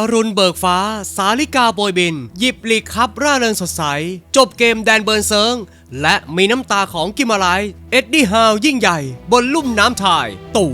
อรุณเบิกฟ้า สาลิกาโบยบิน หยิบลีกคับร่าเริงสดใส จบเกมแดนเบิร์นเซิง และมีน้ำตาของกิมาไลเอ็ดดี้ฮาวยิ่งใหญ่ บนลุ่มน้ำทาย ตั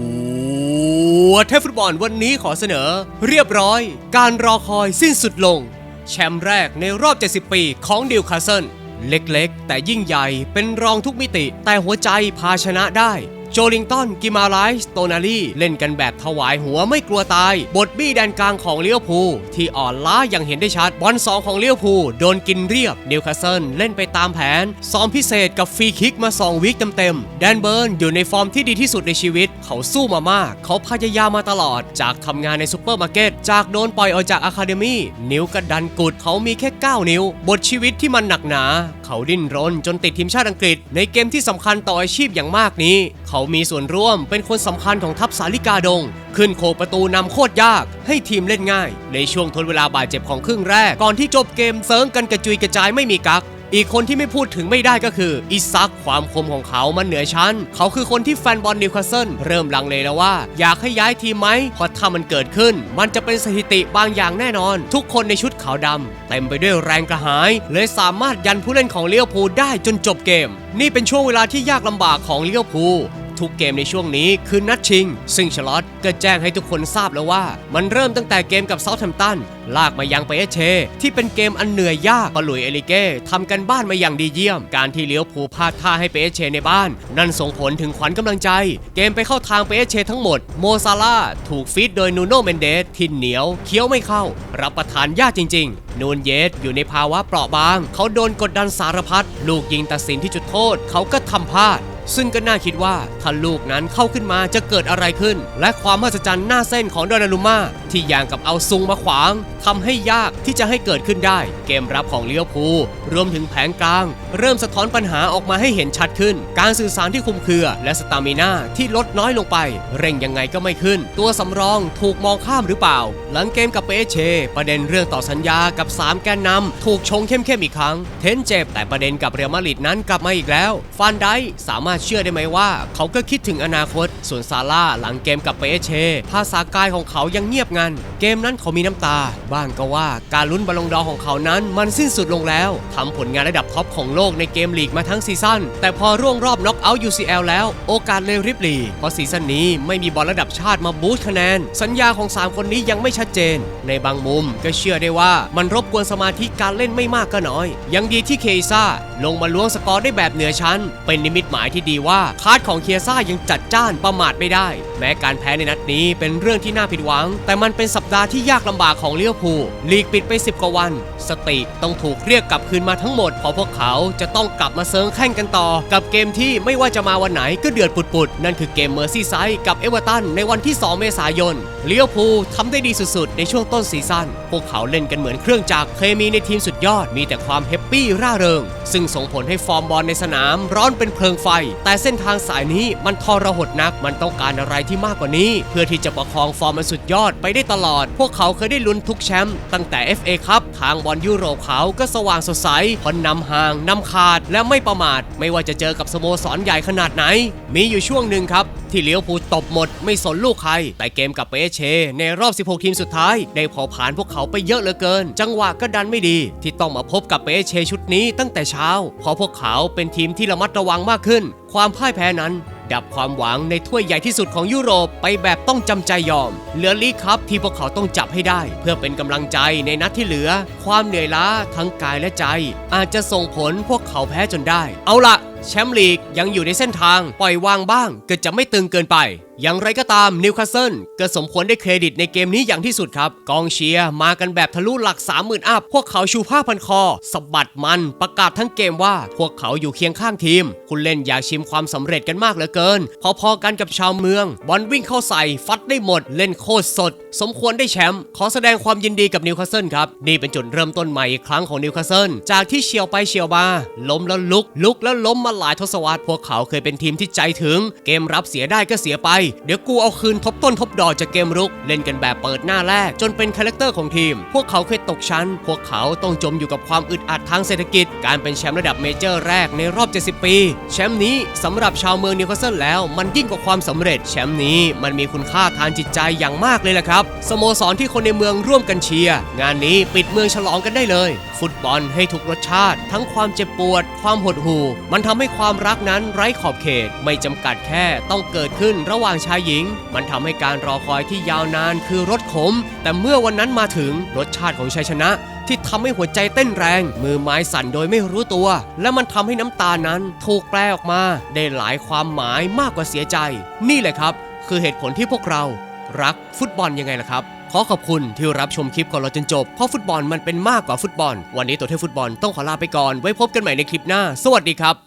วเทพฟุตบอลวันนี้ขอเสนอ เรียบร้อย การรอคอยสิ้นสุดลง แชมป์แรกในรอบ 70 ปีของดิวคาสเซิลเล็กๆ แต่ยิ่งใหญ่เป็นรองทุกมิติ แต่หัวใจพาชนะได้ โจลิงตันกิมาไลส์โตนาลีเล่นกันแบบถวายหัวไม่กลัวตาย บทบี้แดนกลางของเลี้ยวภูที่อ่อนล้าอย่างเห็นได้ชัดบอลสองของเลี้ยวภูโดนกินเรียบนิวคาสเซิลเล่นไปตามแผน ซ้อมพิเศษกับฟรีคิกมา 2 วิคเต็มๆแดนเบิร์นอยู่ในฟอร์มที่ดีที่สุดในชีวิต เขาสู้มามาก เขาพยายามมาตลอด จากทำงานในซูเปอร์มาร์เก็ตจากโดนปล่อยออกจากอะคาเดมี่นิ้วกระดันกุดเขามีแค่ 9 นิ้ว บทชีวิตที่มันหนักหนา เขาดิ้นรนจนติดทีมชาติอังกฤษ ในเกมที่สำคัญต่ออาชีพอย่างมากนี้ เขามีส่วนร่วมเป็นคนสำคัญของทัพสาลิกาดง ขึ้นโคประตูนำโคตรยาก ให้ทีมเล่นง่าย ในช่วงทนเวลาบาดเจ็บของครึ่งแรก ก่อนที่จบเกมเซิร์งกันกระจุยกระจายไม่มีกักอีกคนที่ไม่พูดถึงไม่ได้ก็คืออิซักความคมของเขามันเหนือชั้น เขาคือคนที่แฟนบอลนิวคาสเซิลเริ่มลังเลแล้วว่า อยากให้ย้ายทีมไหมเพราะถ้ามันเกิดขึ้น มันจะเป็นสถิติบางอย่างแน่นอน ทุกคนในชุดขาวดำเต็มไปด้วยแรงกระหาย เลยสามารถยันผู้เล่นของเลี้ยวภูลได้จนจบเกม นี่เป็นช่วงเวลาที่ยากลำบากของเลี้ยวภู ทุกเกมในช่วงนี้คือนัดชิง ซึ่งชลอตก็แจ้งให้ทุกคนทราบแล้วว่า มันเริ่มตั้งแต่เกมกับเซาท์แฮมป์ตันลากมายังไปเอชเช ที่เป็นเกมอันเหนื่อยยากปะหลุยเอลิเก้ทำกันบ้านมาอย่างดีเยี่ยม การที่เลี้ยวภูพลาดท่าให้เปเอชเช ในบ้าน นั่นส่งผลถึงขวัญกำลังใจ เกมไปเข้าทางเปเอชเช ทั้งหมดโมซาลาถูกฟีดโดยนูโนเมนเดสที่เหนียวเคี้ยวไม่เข้า รับประทานยากจริง ๆ นูนเยสอยู่ในภาวะเปราะบาง เขาโดนกดดันสารพัดลูกยิงตัดสินที่จุดโทษเขาก็ทำพลาด ซึ่งก็น่าคิดว่าถ้าลูกนั้นเข้าขึ้นมาจะเกิดอะไรขึ้น และความมหัศจรรย์หน้าเส้นของดอนารุม่าที่อย่างกับเอาซุงมาขวางทำให้ยากที่จะให้เกิดขึ้นได้ เกมรับของเลี้ยวภูรวมถึงแผงกลาง เริ่มสะท้อนปัญหาออกมาให้เห็นชัดขึ้น การสื่อสารที่คุมเครือ และสตามิน่าที่ลดน้อยลงไป เร่งยังไงก็ไม่ขึ้น ตัวสำรองถูกมองข้ามหรือเปล่า หลังเกมกับเปเช ประเด็นเรื่องต่อสัญญากับ 3 แกนนำถูกชงเข้มๆอีกครั้ง เทนเจ็บแต่ประเด็นกับเรอัลมาดริดนั้นกลับมาอีกแล้วฟันไดสามารถเชื่อได้ไหมว่า เขาก็คิดถึงอนาคต ส่วนซาร่าหลังเกมกับเปเช ภาษากายของเขายังเงียบงัน เกมนั้นเขามีน้ำตา บ้างก็ว่าการลุ้นบอลลงดอของเขานั้นมันสิ้นสุดลงแล้วทำผลงานระดับท็อปของโลกในเกมลีกมาทั้งซีซั่น แต่พอร่วงรอบน็อกเอาท์ UCL แล้ว โอกาสเลยริบหลีเพราะซีซั่นนี้ไม่มีบอลระดับชาติมาบูสต์คะแนน สัญญาของ 3 คนนี้ยังไม่ชัดเจน ในบางมุมก็เชื่อได้ว่ามันรบกวนสมาธิการเล่นไม่มากก็น้อย ยังดีที่เคซ่าลงมาล้วงสกอร์ได้แบบเหนือชั้น เป็นนิมิตหมายที่ดีว่า คาดของเคียซ่ายังจัดจ้านประมาทไม่ได้แม้การแพ้ในนัดนี้เป็นเรื่องที่น่าผิดหวัง แต่มันเป็นสัปดาห์ที่ยากลำบากของเลี้ยวภูลลีกปิดไป 10 กว่าวัน สติต้องถูกเรียกกลับคืนมาทั้งหมด เพราะพวกเขาจะต้องกลับมาเซิร์งแข่งกันต่อ กับเกมที่ไม่ว่าจะมาวันไหนก็เดือดปุดๆ นั่นคือเกมเมอร์ซี่ไซด์กับเอเวอร์ตันในวันที่ 2 เมษายนเลี้ยวภูลทำได้ดีสุดๆ ในช่วงต้นซีซั่นพวกเขาเล่นกันเหมือนเครื่องจักรเคมีในทีมสุดยอดมีแต่ความแฮปปี้ร่าเริง ซึ่งส่งผลให้ฟอร์มบอลในสนาม ร้อนเป็นเพลิงไฟ แต่เส้นทางสายนี้มันทรหดนักมันต้องการอะไรที่มากกว่านี้ เพื่อที่จะประคองฟอร์มมันสุดยอดไปได้ตลอด พวกเขาเคยได้ลุ้นทุกแชมป์ตั้งแต่ FA ครับทางบอลยุโรปเขาก็สว่างสดใสพอนำห่างนำขาดและไม่ประมาท ไม่ว่าจะเจอกับสโมสรใหญ่ขนาดไหน มีอยู่ช่วงหนึ่งครับที่เลี้ยวภูตบหมดไม่สนลูกใคร แต่เกมกับเปเช ในรอบ 16 ทีมสุดท้าย ได้เผาผ่านพวกเขาไปเยอะเหลือเกิน จังหวะก็ดันไม่ดี ที่ต้องมาพบกับเปเชชุดนี้ตั้งแต่เช้า เพราะพวกเขาเป็นทีมที่ระมัดระวังมากขึ้น ความพ่ายแพ้นั้น ดับความหวังในถ้วยใหญ่ที่สุดของยุโรปไปแบบต้องจำใจยอม เหลือลีกครับที่พวกเขาต้องจับให้ได้ เพื่อเป็นกำลังใจในนัดที่เหลือ ความเหนื่อยล้าทั้งกายและใจ อาจจะส่งผลพวกเขาแพ้จนได้ เอาละ แชมป์ลีกยังอยู่ในเส้นทาง ปล่อยวางบ้างก็จะไม่ตึงเกินไป อย่างไรก็ตามนิวคาสเซิลก็สมควรได้เครดิตในเกมนี้อย่างที่สุดครับ กองเชียร์มากันแบบทะลุหลัก 30,000อัพพวกเขาชูผ้าพันคอสบัดมันประกาศทั้งเกมว่า พวกเขาอยู่เคียงข้างทีม คุณเล่นอยากชิมความสำเร็จกันมากเหลือเกิน พอๆกันกับชาวเมืองบอลวิ่งเข้าใส่ฟัดได้หมดเล่นโคตรสด สมควรได้แชมป์ขอแสดงความยินดีกับนิวคาสเซิลครับนี่เป็นจุดเริ่มต้นใหม่อีกครั้งของนิวคาสเซิลจากที่เฉียวไปเฉียวมาล้มแล้วลุกลุกแล้วล้มมาหลายทศวรรษพวกเขาเคยเป็นทีมที่ใจถึง เกมรับเสียได้ก็เสียไป เดี๋ยวกูเอาคืนทบต้นทบดอกจากเกมรุก เล่นกันแบบเปิดหน้าแรก จนเป็นคาแรคเตอร์ของทีม พวกเขาเคยตกชั้น พวกเขาต้องจมอยู่กับความอึดอัดทางเศรษฐกิจ การเป็นแชมป์ระดับเมเจอร์แรกในรอบ 70 ปี แชมป์นี้สำหรับชาวเมืองนิวคาสเซิลแล้ว มันยิ่งกว่าความสำเร็จ แชมป์นี้มันมีคุณค่าทางจิตใจอย่างมากเลยแหละครับสโมสรที่คนในเมืองร่วมกันเชียร์งานนี้ปิดเมืองฉลองกันได้เลย ฟุตบอลให้ทุกรสชาติ ทั้งความเจ็บปวด ความหดหู่ มันทำให้ความรักนั้นไร้ขอบเขตไม่จำกัดแค่ต้องเกิดขึ้นระหว่างชายหญิง มันทำให้การรอคอยที่ยาวนานคือรสขม แต่เมื่อวันนั้นมาถึงรสชาติของชัยชนะ ที่ทำให้หัวใจเต้นแรง มือไม้สั่นโดยไม่รู้ตัว และมันทำให้น้ำตานั้นถูกแปลออกมา ได้หลายความหมายมากกว่าเสียใจ นี่แหละครับ คือเหตุผลที่พวกเรา รักฟุตบอลยังไงล่ะครับขอขอบคุณที่รับชมคลิปของเราจนจบ เพราะฟุตบอลมันเป็นมากกว่าฟุตบอล วันนี้ตัวเทพฟุตบอลต้องขอลาไปก่อน ไว้พบกันใหม่ในคลิปหน้า สวัสดีครับ